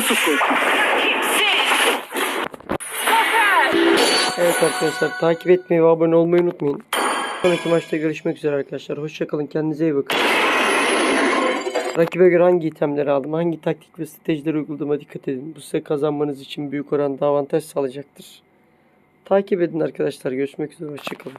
pusu. Evet arkadaşlar takip etmeyi ve abone olmayı unutmayın. Sonraki maçta görüşmek üzere arkadaşlar. Hoşçakalın. Kendinize iyi bakın. Rakibe göre hangi itemleri aldım, hangi taktik ve stratejileri uyguladığıma dikkat edin. Bu size kazanmanız için büyük oranda avantaj sağlayacaktır. Takip edin arkadaşlar. Görüşmek üzere. Hoşçakalın.